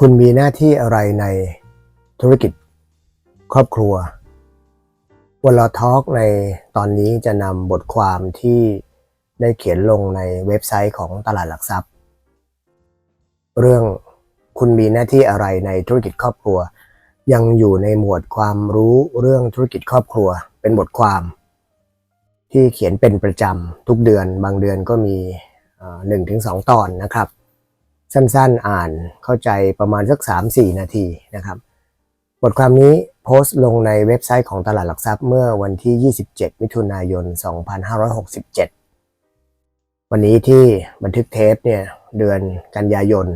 คุณมีหน้าที่อะไรในธุรกิจ ครอบครัววันลอทอล์กในตอนนี้จะนำบทความที่ได้เขียนลงในเว็บไซต์ของตลาดหลักทรัพย์ เรื่องคุณมีหน้าที่อะไรในธุรกิจครอบครัว ยังอยู่ในหมวดความรู้เรื่องธุรกิจครอบครัว เป็นบทความ ที่เขียนเป็นประจำทุกเดือนบางเดือนก็มีหนึ่งถึงสองตอนนะครับ สั้นๆอ่านเข้าใจประมาณสัก 3-4 นาทีนะครับ บทความนี้โพสต์ลงในเว็บไซต์ของตลาดหลักทรัพย์เมื่อวันที่ 27 มิถุนายน 2567 วันนี้ที่บันทึกเทปเนี่ยเดือนกันยายน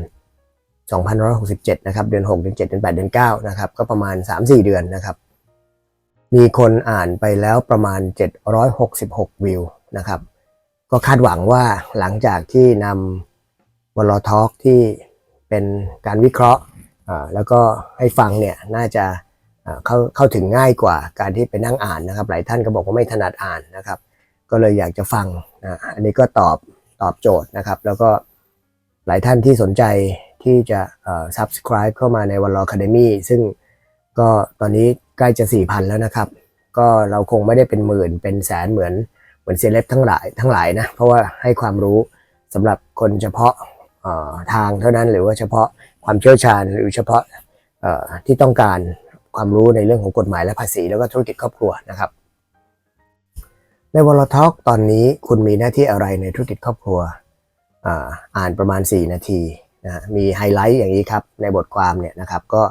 2567 นะครับ เดือน 6 เดือน 7 เดือน 8 เดือน 9 นะครับ ก็ประมาณ 3-4 เดือนนะครับ มีคนอ่านไปแล้วประมาณ 766 วิวนะครับ ก็คาดหวังว่าหลังจากที่นำ วอลทอล์กที่เป็นการวิเคราะห์แล้วก็ให้ฟังเนี่ยน่าจะเข้าเข้าถึงง่ายกว่าการที่ไปนั่งอ่านนะครับ หลายท่านก็บอกว่าไม่ถนัดอ่านนะครับ ก็เลยอยากจะฟังนะอันนี้ก็ตอบตอบโจทย์นะครับ แล้วก็หลายท่านที่สนใจที่จะ subscribe เข้ามาในวันลอคาเดมี่ซึ่งก็ตอนนี้ใกล้จะ 4,000 แล้วนะครับ ก็เราคงไม่ได้เป็นหมื่นเป็นแสนเหมือนเหมือนเซเลบทั้งหลายทั้งหลายนะ เพราะว่าให้ความรู้สำหรับคนเฉพาะ ทางเท่านั้นหรือว่าเฉพาะความเชี่ยวชาญหรือเฉพาะที่ต้องการความรู้ในเรื่องของกฎหมายและภาษีแล้วก็ธุรกิจครอบครัวนะครับในวอลท็อกตอนนี้คุณมีหน้าที่อะไรในธุรกิจครอบครัวอ่านประมาณ 4 นาทีนะมีไฮไลท์อย่างนี้ครับในบทความเนี่ยนะครับก็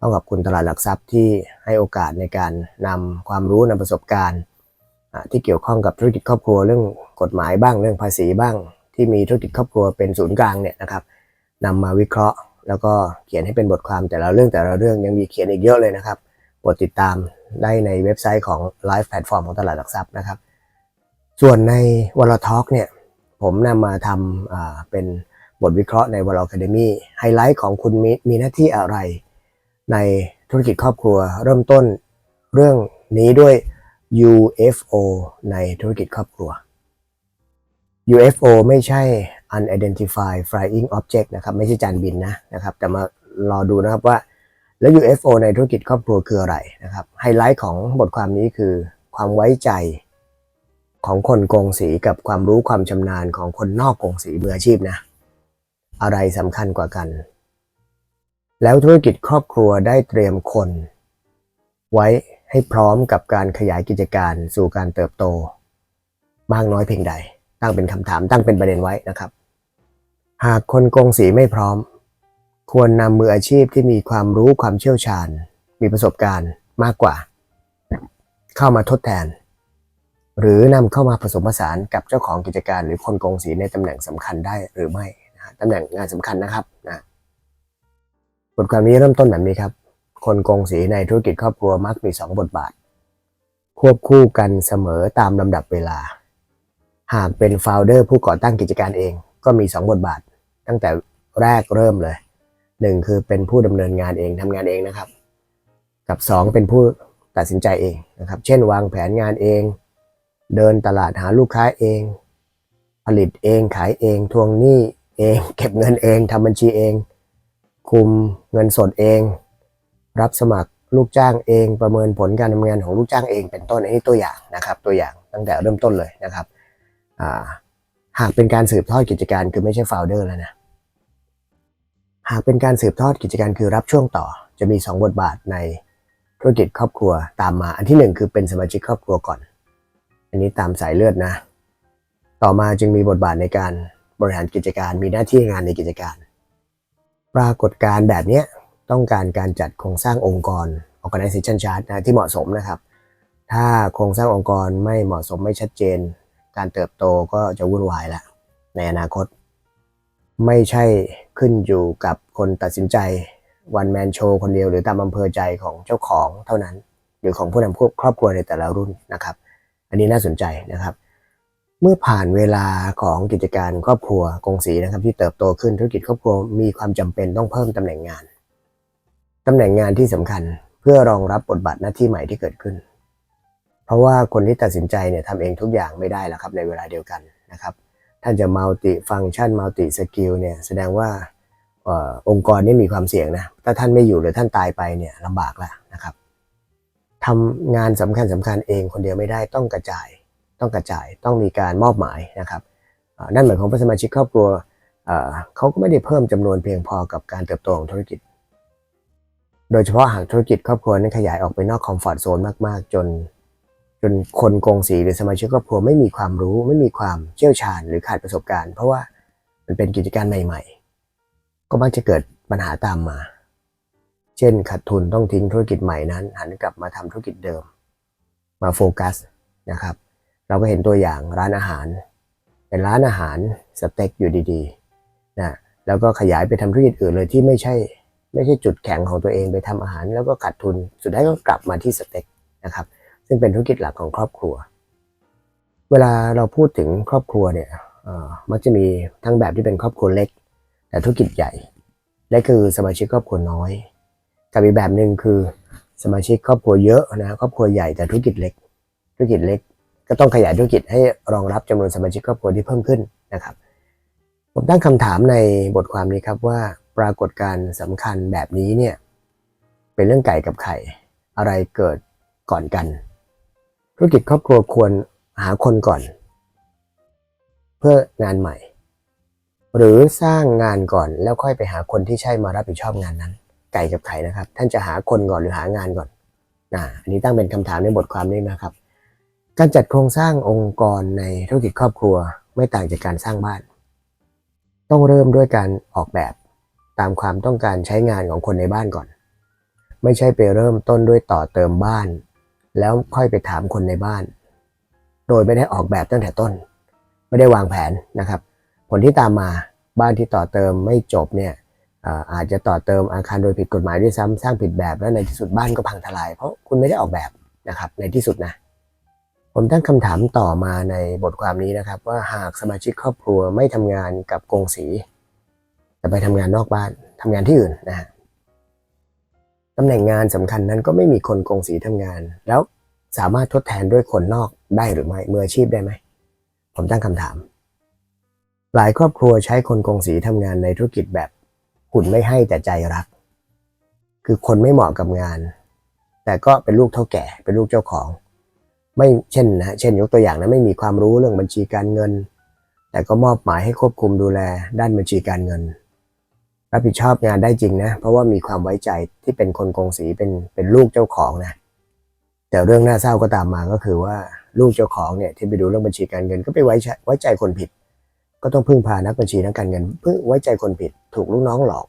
ต้องขอบคุณตลาดหลักทรัพย์ที่ให้โอกาสในการนำความรู้นำประสบการณ์ที่เกี่ยวข้องกับธุรกิจครอบครัวเรื่องกฎหมายบ้างเรื่องภาษีบ้าง ที่มีธุรกิจครอบครัวเป็นศูนย์กลางเนี่ยนะครับนำมาวิเคราะห์ แล้วก็เขียนให้เป็นบทความแต่ละเรื่องแต่ละเรื่องยังมีเขียนอีกเยอะเลยนะครับโปรดติดตามได้ในเว็บไซต์ของไลฟ์แพลตฟอร์มของตลาดหลักทรัพย์นะครับ ส่วนในวอลท็อกเนี่ยผมนำมาทำเป็นบทวิเคราะห์ในวอลคาเดมี่ไฮไลท์ของคุณมีมีหน้าที่อะไร ในธุรกิจครอบครัวเริ่มต้นเรื่องนี้ด้วย UFO ในธุรกิจครอบครัว UFO ไม่ใช่ unidentified flying object นะครับ ไม่ใช่จานบินนะนะครับ แต่มารอดูนะครับว่า แล้ว UFO ในธุรกิจครอบครัวคืออะไรนะครับ ไฮไลท์ของบทความนี้คือความไว้ใจของคนกงสีกับความรู้ความชำนาญของคนนอกกงสีมืออาชีพนะ อะไรสำคัญกว่ากัน แล้วธุรกิจครอบครัวได้เตรียมคน ไว้ให้พร้อมกับการขยายกิจการสู่การเติบโต มากน้อยเพียงใด ตั้งเป็นคำถามตั้งเป็นประเด็นไว้นะครับ หากคนโกงสีไม่พร้อม ควรนำมืออาชีพที่มีความรู้ความเชี่ยวชาญ มีประสบการณ์มากกว่า เข้ามาทดแทน หรือนำเข้ามาผสมผสานกับเจ้าของกิจการ หรือคนโกงสีในตำแหน่งสำคัญได้หรือไม่นะตำแหน่งงานสำคัญนะครับนะบทความนี้เริ่มต้นแบบนี้ครับ คนโกงสีในธุรกิจครอบครัวมักมี 2 บทบาท ควบคู่กันเสมอตามลำดับเวลา หากเป็นโฟลเดอร์ผู้ก่อตั้งกิจการเอง ก็มี 2 บทบาท ตั้งแต่แรกเริ่มเลยหนึ่งคือเป็นผู้ดำเนินงานเองทำงานเองนะครับ กับ 2 เป็นผู้ตัดสินใจเองนะครับ เช่น วางแผนงานเอง เดินตลาดหาลูกค้าเอง ผลิตเองขายเอง ทวงหนี้เอง เก็บเงินเองทำบัญชีเอง คุมเงินสดเอง รับสมัครลูกจ้างเอง ประเมินผลการทำงานของลูกจ้างเองเป็นต้นอันนี้ตัวอย่างนะครับ ตัวอย่างตั้งแต่เริ่มต้นเลยนะครับ หากเป็นการสืบทอดกิจการคือไม่ใช่โฟลเดอร์แล้วนะ หากเป็นการสืบทอดกิจการคือรับช่วงต่อ จะมี 2 บทบาทในธุรกิจครอบครัวตามมาอันที่ 1 คือเป็นสมาชิกครอบครัวก่อน อันนี้ตามสายเลือดนะ ต่อมาจึงมีบทบาทในการบริหารกิจการมีหน้าที่งานในกิจการ ปรากฏการแบบนี้ต้องการการจัดโครงสร้างองค์กร organization chart นะที่เหมาะสมนะครับ ถ้าโครงสร้างองค์กรไม่เหมาะสมไม่ชัดเจน การเติบโตก็จะวุ่นวายละในอนาคต ไม่ใช่ขึ้นอยู่กับคนตัดสินใจวันแมนโชว์คนเดียวหรือตามอำเภอใจของเจ้าของเท่านั้น หรือของผู้นำครอบครัวในแต่ละรุ่นนะครับ อันนี้น่าสนใจนะครับ เมื่อผ่านเวลาของกิจการครอบครัวกงสีนะครับ ที่เติบโตขึ้นธุรกิจครอบครัวมีความจำเป็นต้องเพิ่มตำแหน่งงานตำแหน่งงานที่สำคัญเพื่อรองรับบทบาทหน้าที่ใหม่ที่เกิดขึ้น เพราะว่าคนที่ตัดสินใจเนี่ยทำเองทุกอย่างไม่ได้แล้วครับในเวลาเดียวกันนะครับ ท่านจะมัลติฟังก์ชันมัลติสกิลเนี่ยแสดงว่าอองค์กรนี่มีความเสี่ยงนะ ถ้าท่านไม่อยู่หรือท่านตายไปเนี่ยลำบากแล้วนะครับทำงานสำคัญสำคัญเองคนเดียวไม่ได้ต้องกระจาย ต้องกระจายต้องมีการมอบหมายนะครับนั่นหมายความว่าสมาชิกครอบครัวเอ่อเขาก็ไม่ได้เพิ่มจำนวนเพียงพอกับการเติบโตของธุรกิจ โดยเฉพาะหากธุรกิจครอบครัวนั้นขยายออกไปนอกคอมฟอร์ทโซนมากๆ จน จนคนกงสีหรือสมาชิกครอบครัวไม่มีความรู้ไม่มีความเชี่ยวชาญหรือขาดประสบการณ์ เพราะว่ามันเป็นกิจการใหม่ ๆ ก็มักจะเกิดปัญหาตามมา เช่นขาดทุนต้องทิ้งธุรกิจใหม่นั้น หันกลับมาทำธุรกิจเดิม มาโฟกัสนะครับ เราก็เห็นตัวอย่างร้านอาหาร เป็นร้านอาหารสเต็กอยู่ดีๆนะแล้วก็ขยายไปทำธุรกิจอื่นเลยที่ไม่ใช่ไม่ใช่จุดแข็งของตัวเองไปทำอาหาร แล้วก็ขาดทุนสุดท้ายก็กลับมาที่สเต็กนะครับ ซึ่งเป็นธุรกิจหลักของครอบครัว เวลาเราพูดถึงครอบครัวเนี่ยมักจะมีทั้งแบบที่เป็นครอบครัวเล็ก แต่ธุรกิจใหญ่ และคือสมาชิกครอบครัวน้อยกับอีกแบบหนึ่งคือสมาชิกครอบครัวเยอะนะครอบครัวใหญ่แต่ธุรกิจเล็ก ธุรกิจเล็ก ก็ต้องขยายธุรกิจให้รองรับจำนวนสมาชิกครอบครัวที่เพิ่มขึ้นนะครับ ผมตั้งคำถามในบทความนี้ครับว่าปรากฏการณ์สำคัญแบบนี้เนี่ยเป็นเรื่องไก่กับไข่อะไรเกิดก่อนกัน ธุรกิจครอบครัวควรหาคนก่อน เพื่องานใหม่ หรือสร้างงานก่อนแล้วค่อยไปหาคนที่ใช่มารับผิดชอบงานนั้น ไก่กับไข่นะครับ ท่านจะหาคนก่อนหรือหางานก่อนนะอันนี้ตั้งเป็นคำถามในบทความนี้นะครับ การจัดโครงสร้างองค์กรในธุรกิจครอบครัวไม่ต่างจากการสร้างบ้าน ต้องเริ่มด้วยการออกแบบตามความต้องการใช้งานของคนในบ้านก่อน ไม่ใช่ไปเริ่มต้นด้วยต่อเติมบ้าน แล้วค่อยไปถามคนในบ้าน โดยไม่ได้ออกแบบตั้งแต่ต้น ไม่ได้วางแผนนะครับ ผลที่ตามมาบ้านที่ต่อเติมไม่จบเนี่ยอาจจะต่อเติมอาคารโดยผิดกฎหมายด้วยซ้ำสร้างผิดแบบแล้วในที่สุดบ้านก็พังทลาย เพราะคุณไม่ได้ออกแบบนะครับในที่สุดนะ ผมตั้งคำถามต่อมาในบทความนี้นะครับ ว่าหากสมาชิกครอบครัวไม่ทำงานกับกงสี แต่ไปทำงานนอกบ้านทำงานที่อื่นนะำแหน่งงานสำคัญนั้นก็ไม่มีคนกงสีทำงาน แล้วสามารถทดแทนด้วยคนนอกได้หรือไม่มืออาชีพได้ไหม ผมตั้งคำถาม หลายครอบครัวใช้คนกงสีทำงานในธุรกิจแบบหุ่นไม่ให้แต่ใจรัก คือคนไม่เหมาะกับงาน แต่ก็เป็นลูกเท่าแก่เป็นลูกเจ้าของ ไม่เช่นนะเช่นยกตัวอย่างนะไม่มีความรู้เรื่องบัญชีการเงิน แต่ก็มอบหมายให้ควบคุมดูแลด้านบัญชีการเงิน รับผิดชอบงานได้จริงนะ เพราะว่ามีความไว้ใจที่เป็นคนกงสีเป็นเป็นลูกเจ้าของนะ แต่เรื่องน่าเศร้าก็ตามมาก็คือว่าลูกเจ้าของเนี่ยที่ไปดูเรื่องบัญชีการเงินก็ไปไว้ใจไว้ใจคนผิด ก็ต้องพึ่งพานักบัญชีนักการเงินเพื่อไว้ใจคนผิด ถูกลูกน้องหลอก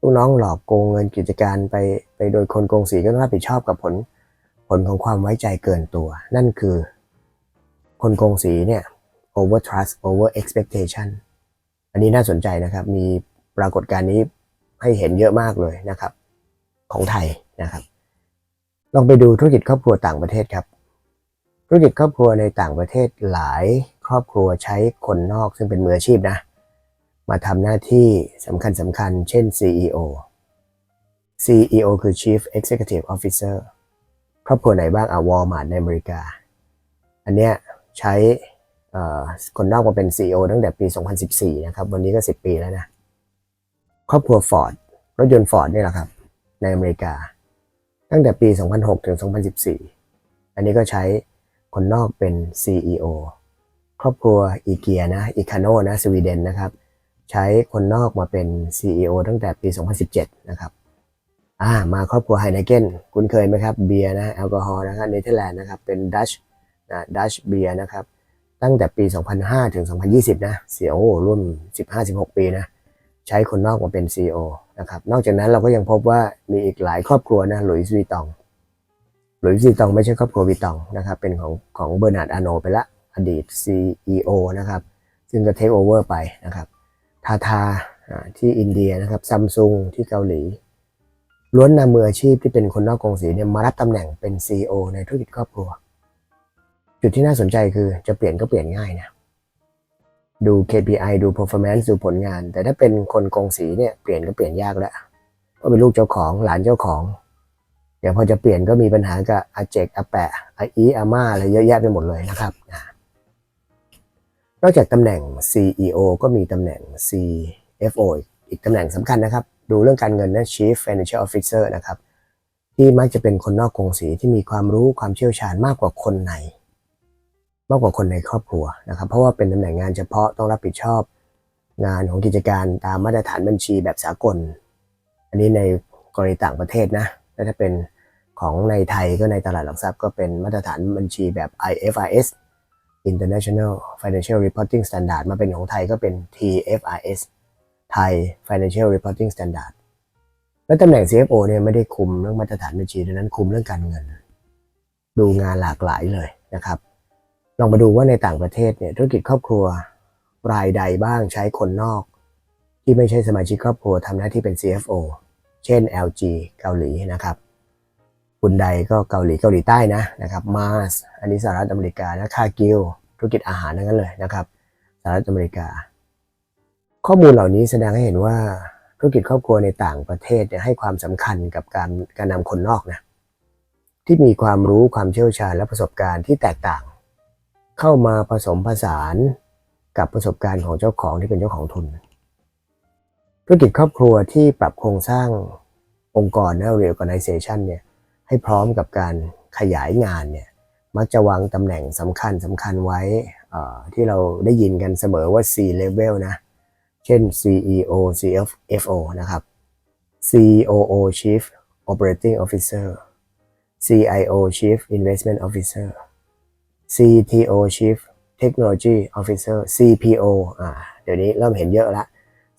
ลูกน้องหลอกโกงเงินกิจการไปไปโดยคนโกงสีก็ต้องรับผิดชอบกับผล ผลของความไว้ใจเกินตัว นั่นคือ คนโกงสีเนี่ย over trust over expectation อันนี้น่าสนใจนะครับ มี ปรากฏการณ์นี้ให้เห็นเยอะมากเลยนะครับ ของไทยนะครับ ลองไปดูธุรกิจครอบครัวต่างประเทศครับ ธุรกิจครอบครัวในต่างประเทศหลายครอบครัวใช้คนนอกซึ่งเป็นมืออาชีพนะ มาทำหน้าที่สำคัญสำคัญ เช่น CEO CEO คือ Chief Executive Officer ครอบครัวไหนบ้างอะวอลมาร์ทในอเมริกา อันเนี้ยใช้คนนอกมาเป็น CEO ตั้งแต่ปี 2014 นะครับ วันนี้ก็ 10 ปีแล้วนะ ครอบครัว Ford รถยนต์ Ford นี่แหละครับ ในอเมริกา ตั้งแต่ปี 2006 ถึง 2014 อันนี้ก็ใช้คนนอกเป็น CEO ครอบครัวอีเกียนะอีคาโนนะสวีเดนนะครับ ใช้คนนอกมาเป็น CEO ตั้งแต่ปี 2017 นะครับอ่ามาครอบครัวไฮนเกนคุ้นเคยไหมครับเบียร์นะแอลกอฮอล์นะครับเนเธอร์แลนด์นะครับเป็นดัชนะดัชเบียร์นะครับตั้งแต่ปี 2005 ถึง 2020 นะ เสียโอ้ร่วม 15-16 ปีนะ ใช้คนนอกมาเป็น CEO นะครับ นอกจากนั้นเราก็ยังพบว่ามีอีกหลายครอบครัวนะหลุยส์วีตองหลุยส์วีตองไม่ใช่ครอบครัววีตองนะครับเป็นของของเบอร์นาร์ดอาโนไปละอดีต CEO นะครับ ซึ่งก็เทคโอเวอร์ไปนะครับทาทาที่อินเดียนะครับซัมซุงที่เกาหลี ล้วนนำมืออาชีพที่เป็นคนนอกกองสีเนี่ยมารับตำแหน่งเป็น CEO ในธุรกิจครอบครัว จุดที่น่าสนใจคือจะเปลี่ยนก็เปลี่ยนง่ายนะ ดู KPI ดู performance ดูผลงาน แต่ถ้าเป็นคนกงสีเนี่ยเปลี่ยนก็เปลี่ยนยากแล้วเพราะเป็นลูกเจ้าของหลานเจ้าของ เดี๋ยวพอจะเปลี่ยนก็มีปัญหากับอาเจกอาแปะอาอีอาม่าอะไรเยอะแยะไปหมดเลยนะครับนอกจากตำแหน่ง CEO ก็มีตำแหน่ง CFO อีกอีกตำแหน่งสำคัญนะครับ ดูเรื่องการเงินนะ Chief Financial Officer นะครับ ที่มักจะเป็นคนนอกกงสีที่มีความรู้ความเชี่ยวชาญมากกว่าคนใน มากกว่าคนในครอบครัวนะครับ เพราะว่าเป็นตำแหน่งงานเฉพาะต้องรับผิดชอบงานของกิจการตามมาตรฐานบัญชีแบบสากล อันนี้ในกรณีต่างประเทศนะและถ้าเป็นของในไทยก็ในตลาดหลักทรัพย์ก็เป็นมาตรฐานบัญชีแบบ IFRS International Financial Reporting Standard มาเป็นของไทยก็เป็น TFRS Thai Financial Reporting Standard และตำแหน่ง CFO เนี่ยไม่ได้คุมเรื่องมาตรฐานบัญชีดังนั้นคุมเรื่องการเงิน ดูงานหลากหลายเลยนะครับ ลองมาดูว่าในต่างประเทศเนี่ยธุรกิจครอบครัวรายใดบ้างใช้คนนอก ที่ไม่ใช่สมาชิกครอบครัวทำหน้าที่เป็น CFO เช่น LG เกาหลีนะครับคุณใดก็เกาหลีเกาหลีใต้นะนะครับมาสอันนี้สหรัฐอเมริกานะคากิลธุรกิจอาหารทั้งนั้นเลยนะครับสหรัฐอเมริกา ข้อมูลเหล่านี้แสดงให้เห็นว่าธุรกิจครอบครัวในต่างประเทศเนี่ยให้ความสำคัญกับการการนำคนนอกนะที่มีความรู้ความเชี่ยวชาญและประสบการณ์ที่แตกต่าง เข้ามาผสมผสานกับประสบการณ์ของเจ้าของที่เป็นเจ้าของทุน ธุรกิจครอบครัวที่ปรับโครงสร้างองค์กรนะ reorganization เนี่ยให้พร้อมกับการขยายงานเนี่ยมักจะวางตำแหน่งสำคัญสำคัญไว้ที่เราได้ยินกันเสมอว่า C level นะ เช่น CEO CFO นะครับ COO Chief Operating Officer CIO Chief Investment Officer CTO Chief Technology Officer CPO อ่าเดี๋ยวนี้เริ่มเห็นเยอะละ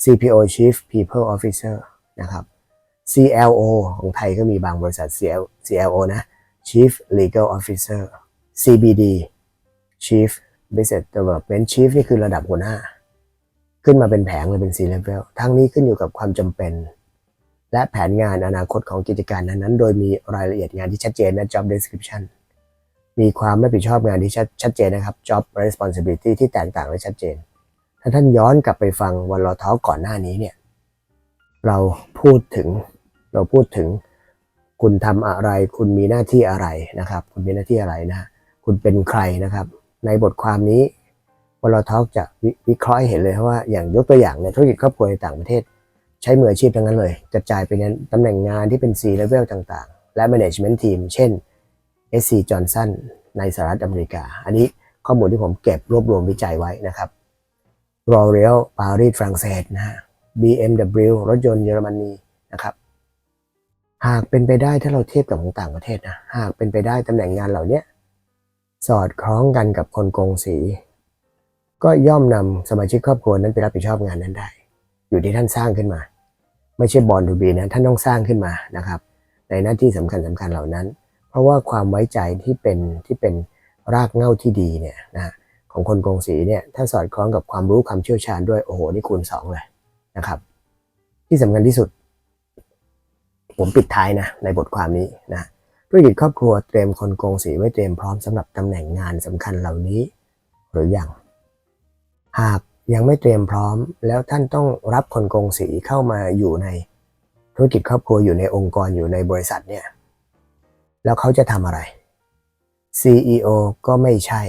CPO Chief People Officer นะครับ CLO ของไทยก็มีบางบริษัท CL CLO นะ Chief Legal Officer CBD Chief Business Development Chief นี่คือระดับหัวหน้า ขึ้นมาเป็นแผงเลยเป็น C level ทั้งนี้ขึ้นอยู่กับความจำเป็น และแผนงานอนาคตของกิจการนั้นๆ โดยมีรายละเอียดงานที่ชัดเจนนะ job description มีความรับผิดชอบงานที่ชัดชดเจนนะครับ job responsibility ที่แตกต่างและชัดเจน ถ้าท่านย้อนกลับไปฟังวันรอท้อก่อนหน้านี้เนี่ย เราพูดถึงเราพูดถึง คุณทำอะไร คุณมีหน้าที่อะไรนะครับ คุณมีหน้าที่อะไรนะคุณเป็นใครนะครับ ในบทความนี้วันรอท้อจะววิเคราะห์เห็นเลยว่าอย่างยกตัวอย่างในธุรกิจครอบครัวในต่างประเทศ ใช้มืออาชีพทั้งนั้นเลยกระจายไปในตำแหน่งงานที่เป็น C level ต่างๆ และ management team เช่น SC Johnson ในสหรัฐอเมริกา อันนี้ข้อมูลที่ผมเก็บรวบรวมวิจัยไว้นะครับ L'Oreal ปารีสฝรั่งเศสนะฮะ BMW รถยนต์เยอรมนีนะครับ หากเป็นไปได้ถ้าเราเทียบกับของต่างประเทศนะ หากเป็นไปได้ตำแหน่งงานเหล่านี้สอดคล้องกันกับคนโกงสี ก็ย่อมนำสมาชิกครอบครัวนั้นไปรับผิดชอบงานนั้นได้ อยู่ที่ท่านสร้างขึ้นมา ไม่ใช่บอลทูบีนะท่านต้องสร้างขึ้นมานะครับ ในหน้าที่สำคัญสำคัญเหล่านั้น เพราะว่าความไว้ใจที่เป็นที่เป็นรากเง้าที่ดีเนี่ยนะของคนโกงสีเนี่ยถ้าสอดคล้องกับความรู้ความเชี่ยวชาญด้วยโอ้โหนี่คูณสองเลยนะครับ ที่สำคัญที่สุด ผมปิดท้ายนะในบทความนี้นะธุรกิจครอบครัวเตรียมคนโกงสีไว้เตรียมพร้อมสำหรับตำแหน่งงานสำคัญเหล่านี้ หรือยังหากยังไม่เตรียมพร้อม แล้วท่านต้องรับคนโกงสีเข้ามาอยู่ในธุรกิจครอบครัวอยู่ในองค์กรอยู่ในบริษัทเนี่ย แล้วเขาจะทำอะไร CEO ก็ไม่ใช่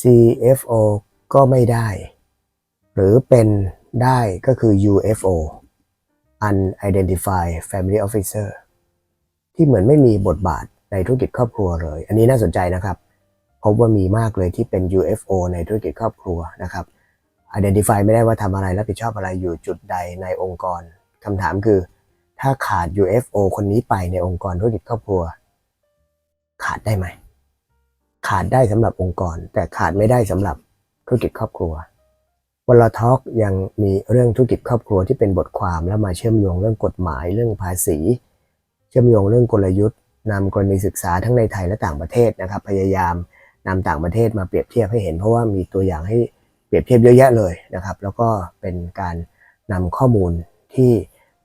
CFO ก็ไม่ได้ หรือเป็นได้ก็คือ UFO Unidentified Family Officer ที่เหมือนไม่มีบทบาทในธุรกิจครอบครัวเลย อันนี้น่าสนใจนะครับ พบว่ามีมากเลยที่เป็น UFO ในธุรกิจครอบครัวนะครับ Identify ไม่ได้ว่าทำอะไรรับผิดชอบอะไรอยู่จุดใดในองค์กรคำถามคือ ถ้าขาด UFO คนนี้ไปในองค์กรธุรกิจครอบครัว ขาดได้ไหม ขาดได้สำหรับองค์กร แต่ขาดไม่ได้สำหรับธุรกิจครอบครัววันละทอกยังมีเรื่องธุรกิจครอบครัวที่เป็นบทความแล้วมาเชื่อมโยงเรื่องกฎหมายเรื่องภาษี เชื่อมโยงเรื่องกลยุทธ์นำกรณีศึกษาทั้งในไทยและต่างประเทศนะครับ พยายามนำต่างประเทศมาเปรียบเทียบให้เห็น เพราะว่ามีตัวอย่างให้เปรียบเทียบเยอะแยะเลยนะครับ แล้วก็เป็นการนำข้อมูลที่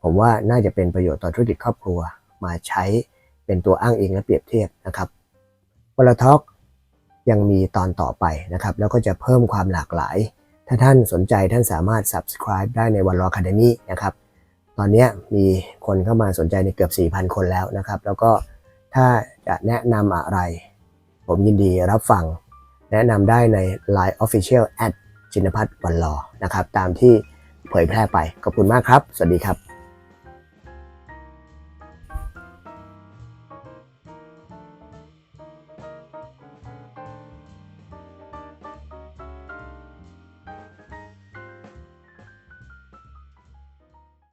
ผมว่าน่าจะเป็นประโยชน์ต่อธุรกิจครอบครัว มาใช้เป็นตัวอ้างอิงและเปรียบเทียบนะครับวันละทอกยังมีตอนต่อไปนะครับ แล้วก็จะเพิ่มความหลากหลาย ถ้าท่านสนใจท่านสามารถ subscribe ได้ในวันรอคาเดมี่นะครับ ตอนนี้มีคนเข้ามาสนใจในเกือบ 4,000 คนแล้วนะครับ แล้วก็ถ้าจะแนะนำอะไร ผมยินดีรับฟัง แนะนำได้ใน Line Official at จินพัฒน์วันรอนะครับ ตามที่เผยแพร่ไป ขอบคุณมากครับ สวัสดีครับ